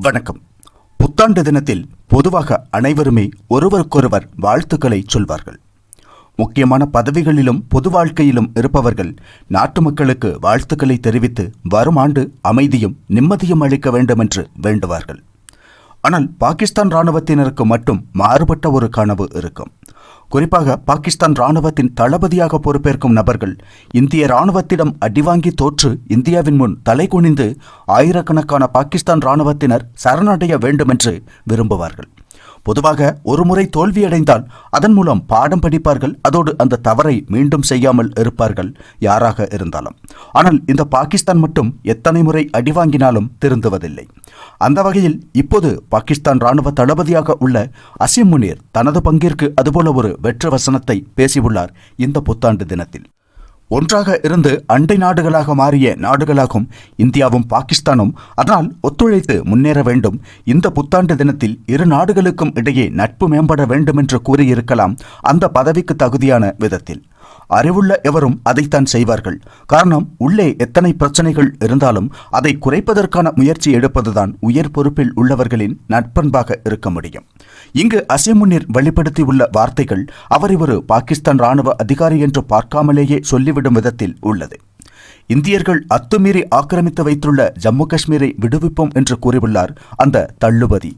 வணக்கம். புத்தாண்டு தினத்தில் பொதுவாக அனைவருமே ஒருவருக்கொருவர் வாழ்த்துக்களை சொல்வார்கள். முக்கியமான பதவிகளிலும் பொது வாழ்க்கையிலும் இருப்பவர்கள் நாட்டு மக்களுக்கு வாழ்த்துக்களை தெரிவித்து வரும் ஆண்டு அமைதியும் நிம்மதியும் அளிக்க வேண்டும் என்று வேண்டுவார்கள். ஆனால் பாகிஸ்தான் இராணுவத்தினருக்கு மட்டும் மாறுபட்ட ஒரு கனவு இருக்கும். குறிப்பாக பாகிஸ்தான் ராணுவத்தின் தளபதியாக பொறுப்பேற்கும் நபர்கள் இந்திய ராணுவத்திடம் அடிவாங்கி தோற்று இந்தியாவின் முன் தலை குனிந்து ஆயிரக்கணக்கான பாகிஸ்தான் ராணுவத்தினர் சரணடைய வேண்டுமென்று விரும்புவார்கள். பொதுவாக ஒருமுறை தோல்வியடைந்தால் அதன் மூலம் பாடம் படிப்பார்கள். அதோடு அந்த தவறை மீண்டும் செய்யாமல் இருப்பார்கள் யாராக இருந்தாலும். ஆனால் இந்த பாகிஸ்தான் மட்டும் எத்தனை முறை அடி வாங்கினாலும் திருந்துவதில்லை. அந்த வகையில் இப்போது பாகிஸ்தான் ராணுவ தளபதியாக உள்ள அசிம் முனீர் தனது பங்கிற்கு அதுபோல ஒரு வெற்று வசனத்தை பேசியுள்ளார் இந்த புத்தாண்டு தினத்தில். ஒன்றாக இருந்து அண்டை நாடுகளாக மாறிய நாடுகளாகும் இந்தியாவும் பாகிஸ்தானும் அதனால் ஒத்துழைத்து முன்னேற வேண்டும். இந்த புத்தாண்டு தினத்தில் இரு நாடுகளுக்கும் இடையே நட்பு மேம்பட வேண்டும் என்று கூறியிருக்கலாம். அந்த பதவிக்கு தகுதியான விதத்தில். அறிவுள்ள எவரும் அதைத்தான் செய்வார்கள். காரணம் உள்ளே எத்தனை பிரச்சனைகள் இருந்தாலும் அதை குறைப்பதற்கான முயற்சி எடுப்பதுதான் உயர் பொறுப்பில் உள்ளவர்களின் நட்பண்பாக இருக்க முடியும். இங்கு அசிமுன்னீர் வெளிப்படுத்தியுள்ள வார்த்தைகள் அவரை ஒரு பாகிஸ்தான் ராணுவ அதிகாரி என்று பார்க்காமலேயே சொல்லிவிடும் விதத்தில் உள்ளது. இந்தியர்கள் அத்துமீறி ஆக்கிரமித்து வைத்துள்ள ஜம்மு காஷ்மீரை விடுவிப்போம் என்று கூறியுள்ளார் அந்த தள்ளுபதி.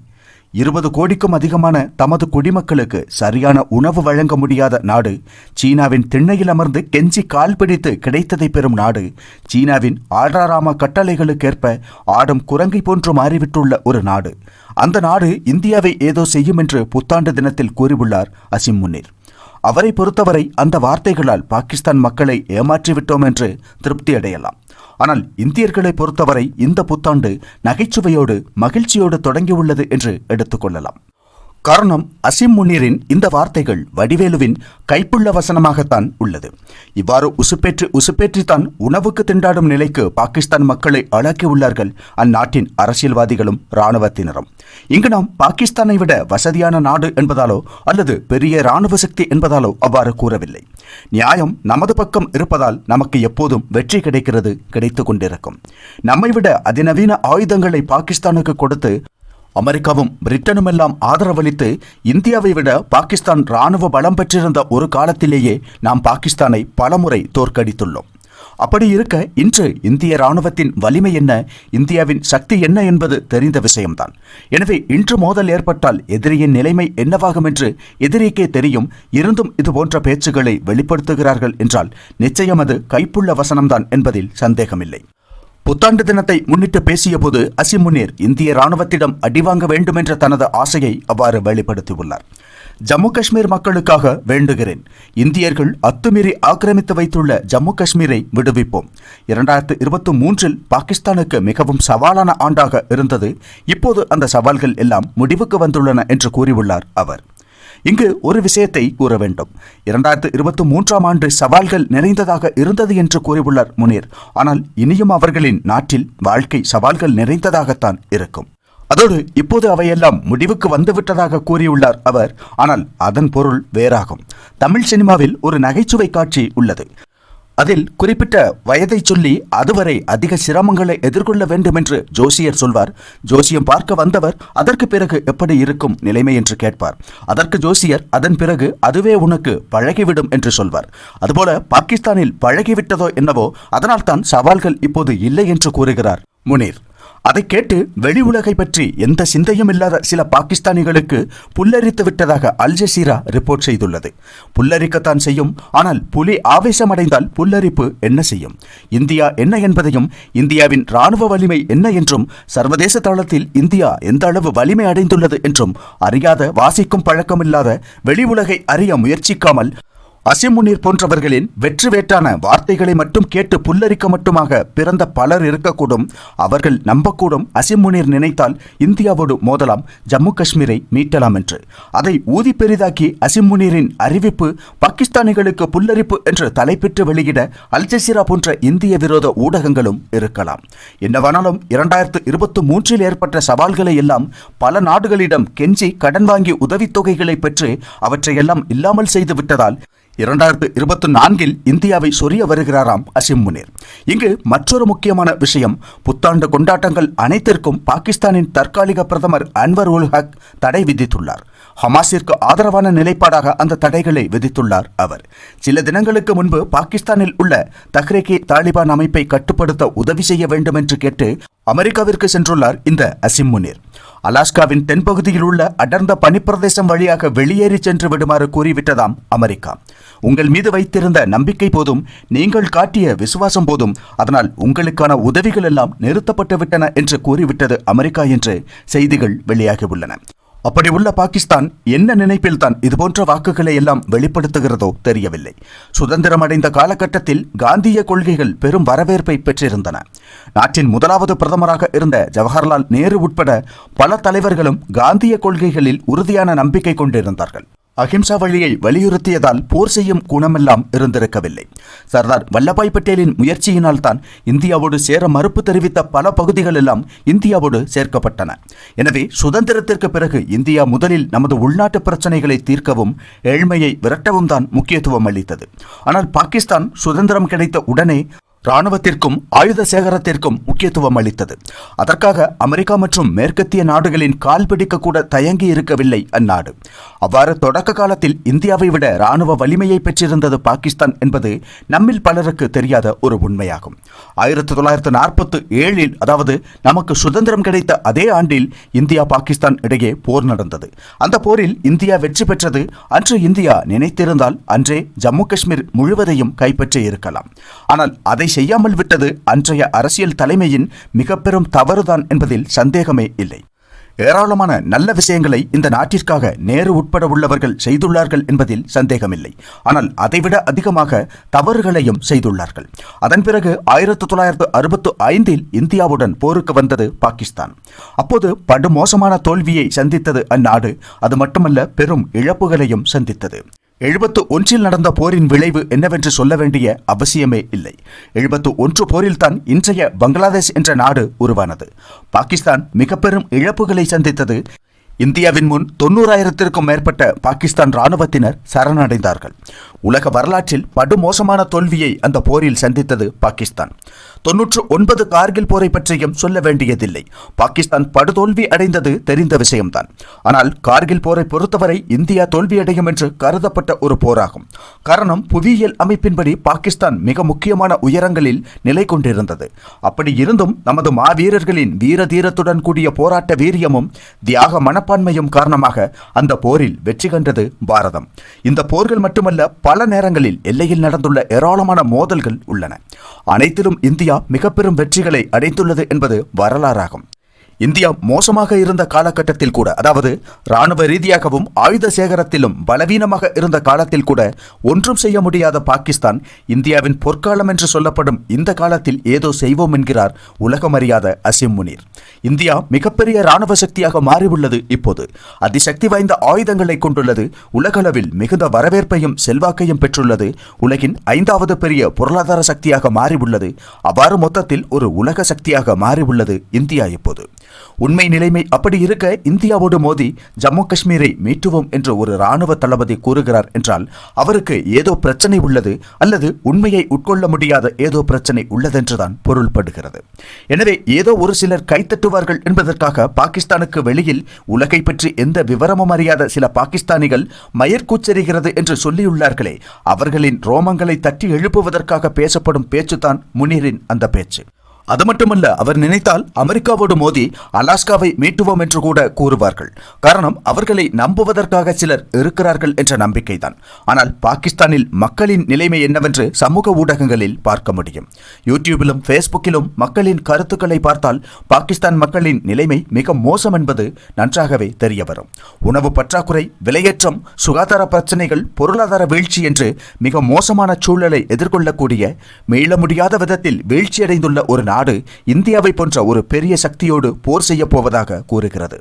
இருபது கோடிக்கும் அதிகமான தமது குடிமக்களுக்கு சரியான உணவு வழங்க முடியாத நாடு சீனாவின் திண்ணையில் அமர்ந்து கெஞ்சி கால் பிடித்து கிடைத்ததை பெறும் நாடு சீனாவின் ஆடாராம கட்டளைகளுக்கேற்ப ஆடும் குரங்கை போன்று மாறிவிட்டுள்ள ஒரு நாடு. அந்த நாடு இந்தியாவை ஏதோ செய்யும் என்று புத்தாண்டு தினத்தில் கூறியுள்ளார் அசிம் முன்னீர். அவரை பொறுத்தவரை அந்த வார்த்தைகளால் பாகிஸ்தான் மக்களை ஏமாற்றிவிட்டோம் என்று திருப்தி அடையலாம் ஆனால் இந்தியர்களை பொறுத்தவரை இந்த புத்தாண்டு நகைச்சுவையோடு மகிழ்ச்சியோடு தொடங்கியுள்ளது என்று எடுத்துக்கொள்ளலாம் காரணம் அசிம் முன்னீரின் இந்த வார்த்தைகள் வடிவேலுவின் கைப்புள்ள வசனமாகத்தான் உள்ளது. இவ்வாறு உசுப்பேற்று உசுப்பேற்றித்தான் உணவுக்கு திண்டாடும் நிலைக்கு பாகிஸ்தான் மக்களை உள்ளார்கள் அந்நாட்டின் அரசியல்வாதிகளும் இராணுவத்தினரும். இங்கு நாம் பாகிஸ்தானை விட வசதியான நாடு என்பதாலோ அல்லது பெரிய இராணுவ சக்தி என்பதாலோ அவ்வாறு கூறவில்லை. நியாயம் நமது பக்கம் இருப்பதால் நமக்கு எப்போதும் வெற்றி கிடைக்கிறது கிடைத்துக் கொண்டிருக்கும். நம்மை விட அதிநவீன ஆயுதங்களை பாகிஸ்தானுக்கு கொடுத்து அமெரிக்காவும் பிரிட்டனும் எல்லாம் ஆதரவளித்து இந்தியாவை விட பாகிஸ்தான் ராணுவ பலம் பெற்றிருந்த ஒரு காலத்திலேயே நாம் பாகிஸ்தானை பலமுறை தோற்கடித்துள்ளோம். அப்படி இருக்க இன்று இந்திய ராணுவத்தின் வலிமை என்ன? இந்தியாவின் சக்தி என்ன என்பது தெரிந்த விஷயம்தான். எனவே இன்று மோதல் ஏற்பட்டால் எதிரியின் நிலைமை என்னவாகும் என்று எதிரிக்கே தெரியும். இருந்தும் இது போன்ற பேச்சுகளை வெளிப்படுத்துகிறார்கள் என்றால் நிச்சயம் அது கைப்புள்ள வசனம்தான் என்பதில் சந்தேகமில்லை. புத்தாண்டு தினத்தை முன்னிட்டு பேசியபோது அசிம் முனீர் இந்திய ராணுவத்திடம் அடிவாங்க வேண்டும் என்ற தனது ஆசையை அவ்வாறு வெளிப்படுத்தியுள்ளார். ஜம்மு காஷ்மீர் மக்களுக்காக வேண்டுகிறேன். இந்தியர்கள் அத்துமீறி ஆக்கிரமித்து வைத்துள்ள ஜம்மு காஷ்மீரை விடுவிப்போம். இரண்டாயிரத்து இருபத்தி மூன்றில் பாகிஸ்தானுக்கு மிகவும் சவாலான ஆண்டாக இருந்தது. இப்போது அந்த சவால்கள் எல்லாம் முடிவுக்கு வந்துள்ளன என்று கூறியுள்ளார் அவர். இங்கு ஒரு விஷயத்தை கூற வேண்டும். இரண்டாயிரத்து இருபத்தி மூன்றாம் ஆண்டு சவால்கள் நிறைந்ததாக இருந்தது என்று கூறியுள்ளார் முனீர். ஆனால் இனியும் அவர்களின் நாட்டில் வாழ்க்கை சவால்கள் நிறைந்ததாகத்தான் இருக்கும். அதோடு இப்போது அவையெல்லாம் முடிவுக்கு வந்துவிட்டதாக கூறியுள்ளார் அவர். ஆனால் அதன் பொருள் வேறாகும். தமிழ் சினிமாவில் ஒரு நகைச்சுவை காட்சி உள்ளது. அதில் குறிப்பிட்ட வயதை சொல்லி அதுவரை அதிக சிரமங்களை எதிர்கொள்ள வேண்டும் என்று ஜோசியர் சொல்வார். ஜோசியம் பார்க்க வந்தவர் அதற்கு பிறகு எப்படி இருக்கும் நிலைமை? என்று கேட்பார். அதற்கு ஜோசியர் அதன் பிறகு அதுவே உனக்கு பழகிவிடும் என்று சொல்வார். அதுபோல பாகிஸ்தானில் பழகிவிட்டதோ என்னவோ அதனால்தான் சவால்கள் இப்போது இல்லை என்று கூறுகிறார் முனீர். அதை கேட்டு வெளி உலகை பற்றி எந்த சிந்தையும் இல்லாத சில பாகிஸ்தானிகளுக்கு புல்லரித்து விட்டதாக அல் ஜசீரா ரிப்போர்ட் செய்துள்ளது. புல்லரிக்கத்தான் செய்யும் ஆனால் புலி ஆவேசமடைந்தால் புல்லரிப்பு என்ன செய்யும்? இந்தியா என்ன என்பதையும் இந்தியாவின் ராணுவ வலிமை என்ன என்றும் சர்வதேச தளத்தில் இந்தியா எந்த அளவு வலிமை அடைந்துள்ளது என்றும் அறியாத வாசிக்கும் பழக்கமில்லாத வெளி உலகை அறிய முயற்சிக்காமல் அசிமுனீர் போன்றவர்களின் வெற்றி வேட்டான வார்த்தைகளை மட்டும் கேட்டு புல்லரிக்க மட்டுமாக பிறந்த பலர் இருக்கக்கூடும். அவர்கள் நம்பக்கூடும். அசிமுனீர் நினைத்தால் இந்தியாவோடு மோதலாம். ஜம்மு காஷ்மீரை மீட்டலாம் என்று. அதை ஊதி பெரிதாக்கி அசிமுனீரின் அறிவிப்பு பாகிஸ்தானிகளுக்கு புல்லரிப்பு என்று தலைப்பிட்டு வெளியிட அல் ஜசீரா போன்ற இந்திய விரோத ஊடகங்களும் இருக்கலாம். என்னவானாலும் இரண்டாயிரத்து இருபத்தி மூன்றில் ஏற்பட்ட சவால்களை எல்லாம் பல நாடுகளிடம் கெஞ்சி கடன் வாங்கி உதவித்தொகைகளை பெற்று அவற்றையெல்லாம் இல்லாமல் செய்து விட்டதால் இரண்டாயிரத்து இருபத்தி நான்கில் இந்தியாவை சொரிய வருகிறாராம் அசிம் முனீர். இங்கு மற்றொரு முக்கியமான விஷயம் புத்தாண்டு கொண்டாட்டங்கள் அனைத்திற்கும் பாகிஸ்தானின் தற்காலிக பிரதமர் அன்வர் உல் ஹக் தடை விதித்துள்ளார். ஹமாஸிற்கு ஆதரவான நிலைப்பாடாக அந்த தடைகளை விதித்துள்ளார் அவர். சில தினங்களுக்கு முன்பு பாகிஸ்தானில் உள்ள தஹ்ரேகே தாலிபான் அமைப்பை கட்டுப்படுத்த உதவி செய்ய வேண்டும் என்று கேட்டு அமெரிக்காவிற்கு சென்றுள்ளார் இந்த அசிம் முனீர். அலாஸ்காவின் தென்பகுதியில் உள்ள அடர்ந்த பனிப்பிரதேசம் வழியாக வெளியேறி சென்று விடுமாறு கூறிவிட்டதாம் அமெரிக்கா. உங்கள் மீது வைத்திருந்த நம்பிக்கை போதும் நீங்கள் காட்டிய விசுவாசம் போதும் அதனால் உங்களுக்கான உதவிகள் எல்லாம் நிறுத்தப்பட்டு விட்டன என்று கூறிவிட்டது அமெரிக்கா என்று செய்திகள் வெளியாகியுள்ளன அப்படி உள்ள பாகிஸ்தான் என்ன நினைப்பில் தான் இதுபோன்ற வாக்குகளை எல்லாம் வெளிப்படுத்துகிறதோ தெரியவில்லை. சுதந்திரம் அடைந்த காலகட்டத்தில் காந்திய கொள்கைகள் பெரும் வரவேற்பை பெற்றிருந்தன. நாட்டின் முதலாவது பிரதமராக இருந்த ஜவஹர்லால் நேரு உட்பட பல தலைவர்களும் காந்திய கொள்கைகளில் உறுதியான நம்பிக்கை கொண்டிருந்தார்கள். அஹிம்சா வழியை வலியுறுத்தியதால் போர் செய்யும் குணமெல்லாம் இருந்திருக்கவில்லை. சர்தார் வல்லபாய் பட்டேலின் முயற்சியினால் தான் இந்தியாவோடு சேர மறுப்பு தெரிவித்த பல பகுதிகள் எல்லாம் இந்தியாவோடு சேர்க்கப்பட்டன. எனவே சுதந்திரத்திற்கு பிறகு இந்தியா முதலில் நமது உள்நாட்டு பிரச்சனைகளை தீர்க்கவும் ஏழ்மையை விரட்டவும் தான் முக்கியத்துவம் அளித்தது. ஆனால் பாகிஸ்தான் சுதந்திரம் கிடைத்த உடனே ராணுவத்திற்கும் ஆயுத சேகரத்திற்கும் முக்கியத்துவம் அளித்தது. அதற்காக அமெரிக்கா மற்றும் மேற்கத்திய நாடுகளின் கால் பிடிக்கக்கூட தயங்கி இருக்கவில்லை அந்நாடு. அவ்வாறு தொடக்க காலத்தில் இந்தியாவை விட ராணுவ வலிமையை பெற்றிருந்தது பாகிஸ்தான் என்பது நம்மில் பலருக்கு தெரியாத ஒரு உண்மையாகும். ஆயிரத்தி தொள்ளாயிரத்து நாற்பத்தி ஏழில் அதாவது நமக்கு சுதந்திரம் கிடைத்த அதே ஆண்டில் இந்தியா பாகிஸ்தான் இடையே போர் நடந்தது. அந்த போரில் இந்தியா வெற்றி பெற்றது அன்று இந்தியா நினைத்திருந்தால் அன்றே ஜம்மு காஷ்மீர் முழுவதையும் கைப்பற்றி இருக்கலாம் ஆனால் அதை செய்யாமல் விட்டது அன்றைய அரசியல் தலைமையின் மிக பெரும் தவறுதான் என்பதில் சந்தேகமே இல்லை. ஏராளமான நல்ல விஷயங்களை இந்த நாட்டிற்காக நேரு உட்பட உள்ளவர்கள் செய்துள்ளார்கள் என்பதில் சந்தேகமில்லை. ஆனால் அதைவிட அதிகமாக தவறுகளையும் செய்துள்ளார்கள். அதன் பிறகு ஆயிரத்தி தொள்ளாயிரத்து அறுபத்து ஐந்தில் இந்தியாவுடன் போருக்கு வந்தது பாகிஸ்தான். அப்போது படுமோசமான தோல்வியை சந்தித்தது அந்நாடு. அது மட்டுமல்ல பெரும் இழப்புகளையும் சந்தித்தது. எழுபத்து ஒன்றில் நடந்த போரின் விளைவு என்னவென்று சொல்ல வேண்டிய அவசியமே இல்லை. எழுபத்து ஒன்று போரில்தான் இன்றைய பங்களாதேஷ் என்ற நாடு உருவானது. பாகிஸ்தான் மிக பெரும் இழப்புகளை சந்தித்தது இந்தியாவின் முன் தொண்ணூறாயிரத்திற்கும் மேற்பட்ட பாகிஸ்தான் ராணுவத்தினர் சரணடைந்தார்கள். உலக வரலாற்றில் படுமோசமான தோல்வியை அந்த போரில் சந்தித்தது பாகிஸ்தான். தொன்னூற்று ஒன்பது கார்கில் போரை பற்றியும் சொல்ல வேண்டியதில்லை. பாகிஸ்தான் படுதோல்வி அடைந்தது தெரிந்த விஷயம்தான். ஆனால் கார்கில் போரை பொறுத்தவரை இந்தியா தோல்வியடையும் என்று கருதப்பட்ட ஒரு போராகும். காரணம் புவியியல் அமைப்பின்படி பாகிஸ்தான் மிக முக்கியமான உயரங்களில் நிலை கொண்டிருந்தது. அப்படி இருந்தும் நமது மாவீரர்களின் வீர தீரத்துடன் கூடிய போராட்ட வீரியமும் தியாக மன மனப்பான்மையும் காரணமாக அந்த போரில் வெற்றி கண்டது பாரதம். இந்த போர்கள் மட்டுமல்ல பல நேரங்களில் எல்லையில் நடந்துள்ள ஏராளமான மோதல்கள் உள்ளன. அனைத்திலும் இந்தியா மிக பெரும் வெற்றிகளை அடைந்துள்ளது என்பது வரலாறாகும். இந்தியா மோசமாக இருந்த காலகட்டத்தில் கூட அதாவது ராணுவ ரீதியாகவும் ஆயுத சேகரத்திலும் பலவீனமாக இருந்த காலத்தில் கூட ஒன்றும் செய்ய முடியாத பாகிஸ்தான் இந்தியாவின் பொற்காலம் என்று சொல்லப்படும் இந்த காலத்தில் ஏதோ செய்வோம் என்கிறார் உலகமறியாத அசிம் முனீர். இந்தியா மிகப்பெரிய ராணுவ சக்தியாக மாறியுள்ளது இப்போது. அதிசக்தி வாய்ந்த ஆயுதங்களை கொண்டுள்ளது உலகளவில் மிகுந்த வரவேற்பையும் செல்வாக்கையும் பெற்றுள்ளது உலகின் ஐந்தாவது பெரிய பொருளாதார சக்தியாக மாறியுள்ளது அவ்வாறு மொத்தத்தில் ஒரு உலக சக்தியாக மாறியுள்ளது இந்தியா இப்போது. உண்மை நிலைமை அப்படி இருக்க இந்தியாவோடு மோதி ஜம்மு காஷ்மீரை மீட்டுவோம் என்று ஒரு ராணுவ தளபதி கூறுகிறார் என்றால் அவருக்கு ஏதோ பிரச்சனை உள்ளது அல்லது உண்மையை உட்கொள்ள முடியாத ஏதோ பிரச்சனை உள்ளதென்றுதான் பொருள்படுகிறது. எனவே ஏதோ ஒரு சிலர் கைத்தட்டுவார்கள் என்பதற்காக பாகிஸ்தானுக்கு வெளியில் உலகை பற்றி எந்த விவரமும் அறியாத சில பாகிஸ்தானிகள் மயற்கூச்சரிகிறது என்று சொல்லியுள்ளார்களே அவர்களின் ரோமங்களை தட்டி எழுப்புவதற்காக பேசப்படும் பேச்சுதான் முனீரின் அந்த பேச்சு. அது மட்டுமல்ல அவர் நினைத்தால் அமெரிக்காவோடு மோதி அலாஸ்காவை மீட்டுவோம் என்று கூட கூறுவார்கள். காரணம் அவர்களை நம்புவதற்காக சிலர் இருக்கிறார்கள் என்ற நம்பிக்கைதான். ஆனால் பாகிஸ்தானில் மக்களின் நிலைமை என்னவென்று சமூக ஊடகங்களில் பார்க்க முடியும். யூடியூபிலும் ஃபேஸ்புக்கிலும் மக்களின் கருத்துக்களை பார்த்தால் பாகிஸ்தான் மக்களின் நிலைமை மிக மோசம் என்பது நன்றாகவே தெரிய வரும். உணவு பற்றாக்குறை விலையேற்றம் சுகாதார பிரச்சனைகள் பொருளாதார வீழ்ச்சி என்று மிக மோசமான சூழலை எதிர்கொள்ளக்கூடிய மீள முடியாத விதத்தில் வீழ்ச்சியடைந்துள்ள ஒரு நாடு இந்தியாவை போன்ற ஒரு பெரிய சக்தியோடு போர் செய்யப் போவதாக கூறுகிறது.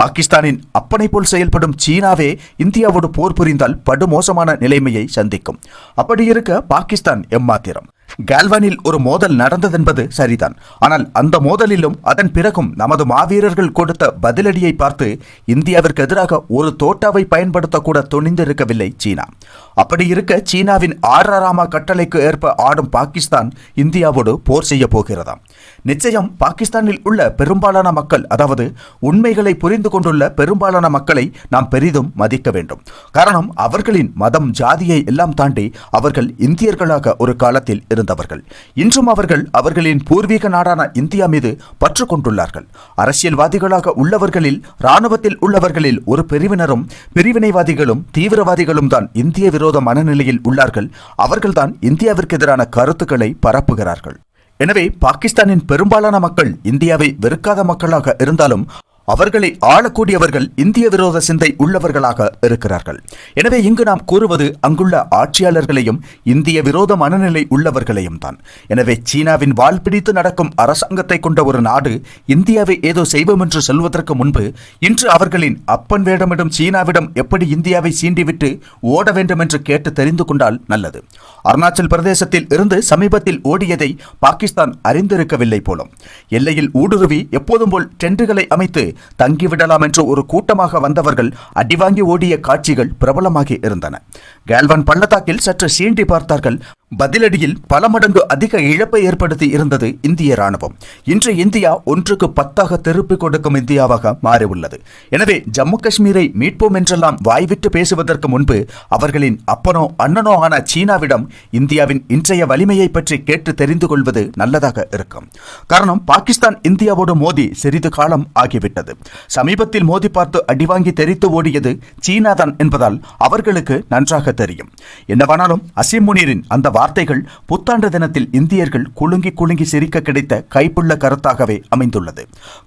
பாகிஸ்தானின் அப்பனை போல் செயல்படும் சீனாவே இந்தியாவோடு போர் புரிந்தால் படுமோசமான நிலைமையை சந்திக்கும். அப்படி இருக்க பாகிஸ்தான் எம்மாத்திரம். கால்வானில் ஒரு மோதல் நடந்ததென்பது சரிதான். ஆனால் அந்த மோதலிலும் அதன் பிறகும் நமது மாவீரர்கள் கொடுத்த பதிலடியை பார்த்து இந்தியாவிற்கு எதிராக ஒரு தோட்டாவை பயன்படுத்தக்கூட துணிந்திருக்கவில்லை சீனா. அப்படி இருக்க சீனாவின் ஆறாராமா கட்டளைக்கு ஏற்ப ஆடும் பாகிஸ்தான் இந்தியாவோடு போர் செய்ய போகிறதாம். நிச்சயம் பாகிஸ்தானில் உள்ள பெரும்பாலான மக்கள் அதாவது உண்மைகளை புரிந்து கொண்டுள்ள பெரும்பாலான மக்களை நாம் பெரிதும் மதிக்க வேண்டும். காரணம் அவர்களின் மதம் ஜாதியை எல்லாம் தாண்டி அவர்கள் இந்தியர்களாக ஒரு காலத்தில் இருந்தவர்கள். இன்றும் அவர்கள் அவர்களின் பூர்வீக நாடான இந்தியா மீது பற்று கொண்டுள்ளார்கள். அரசியல்வாதிகளாக உள்ளவர்களில் இராணுவத்தில் உள்ளவர்களில் ஒரு பிரிவினரும் பிரிவினைவாதிகளும் தீவிரவாதிகளும் தான் இந்திய விரோத மனநிலையில் உள்ளார்கள். அவர்கள்தான் இந்தியாவிற்கு எதிரான கருத்துக்களை பரப்புகிறார்கள். எனவே பாகிஸ்தானின் பெரும்பாலான மக்கள் இந்தியாவை வெறுக்காத மக்களாக இருந்தாலும் அவர்களை ஆளக்கூடியவர்கள் இந்திய விரோத சிந்தை உள்ளவர்களாக இருக்கிறார்கள். எனவே இங்கு நாம் கூறுவது அங்குள்ள ஆட்சியாளர்களையும் இந்திய விரோத மனநிலை உள்ளவர்களையும் தான். எனவே சீனாவின் வால் பிடித்து நடக்கும் அரசாங்கத்தை கொண்ட ஒரு நாடு இந்தியாவை ஏதோ செய்வோம் என்று சொல்வதற்கு முன்பு இன்று அவர்களின் அப்பன் வேடமிடும் சீனாவிடம் எப்படி இந்தியாவை சீண்டிவிட்டு ஓட வேண்டும் என்று கேட்டு தெரிந்து கொண்டால் நல்லது. அருணாச்சல் பிரதேசத்தில் இருந்து சமீபத்தில் ஓடியதை பாகிஸ்தான் அறிந்திருக்கவில்லை போலும். எல்லையில் ஊடுருவி எப்போதும் போல் டெண்டுகளை அமைத்து தங்கிவிடலாம் என்று ஒரு கூட்டமாக வந்தவர்கள் அடிவாங்கி ஓடிய காட்சிகள் பிரபலமாகி இருந்தன. கேல்வன் பள்ளத்தாக்கில் சற்று சீண்டி பார்த்தார்கள். பதிலடியில் பல மடங்கு அதிக இழப்பை ஏற்படுத்தி இருந்தது இந்திய ராணுவம். இன்று இந்தியா ஒன்றுக்கு பத்தாக திருப்பிக் கொடுக்கும் இந்தியாவாக மாறியுள்ளது. எனவே ஜம்மு காஷ்மீரை மீட்போம் என்றெல்லாம் வாய்விட்டு பேசுவதற்கு முன்பு அவர்களின் அப்பனோ அண்ணனோ ஆன சீனாவிடம் இந்தியாவின் இன்றைய வலிமையை பற்றி கேட்டு தெரிந்து கொள்வது நல்லதாக இருக்கும். காரணம் பாகிஸ்தான் இந்தியாவோடு மோதி சிறிது காலம் ஆகிவிட்டது. சமீபத்தில் மோதி பார்த்து அடிவாங்கி தெரித்து ஓடியது சீனாதான் என்பதால் அவர்களுக்கு நன்றாக தெரியும். என்னவானாலும் அசிம் முனீரின் அந்த வார்த்தைகள் புத்தாண்டு தினத்தில் இந்தியர்கள் குலுங்கி குலுங்கி சிரிக்க கிடைத்த கைப்புள்ள கருத்தாகவே அமைந்துள்ளது.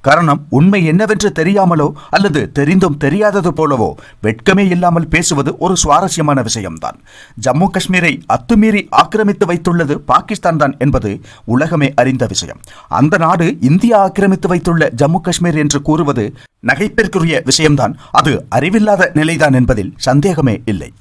காரணம் உண்மை என்னவென்று தெரியாமலோ அல்லது தெரிந்தும் தெரியாதது போலவோ வெட்கமே இல்லாமல் பேசுவது ஒரு சுவாரஸ்யமான விஷயம்தான். ஜம்மு காஷ்மீரை அத்துமீறி ஆக்கிரமித்து வைத்துள்ளது பாகிஸ்தான் தான் என்பது உலகமே அறிந்த விஷயம். அந்த நாடு இந்தியா ஆக்கிரமித்து வைத்துள்ள ஜம்மு காஷ்மீர் என்று கூறுவது நகைப்பிற்குரிய விஷயம்தான். அது அறிவில்லாத நிலைதான் என்பதில் சந்தேகமே இல்லை.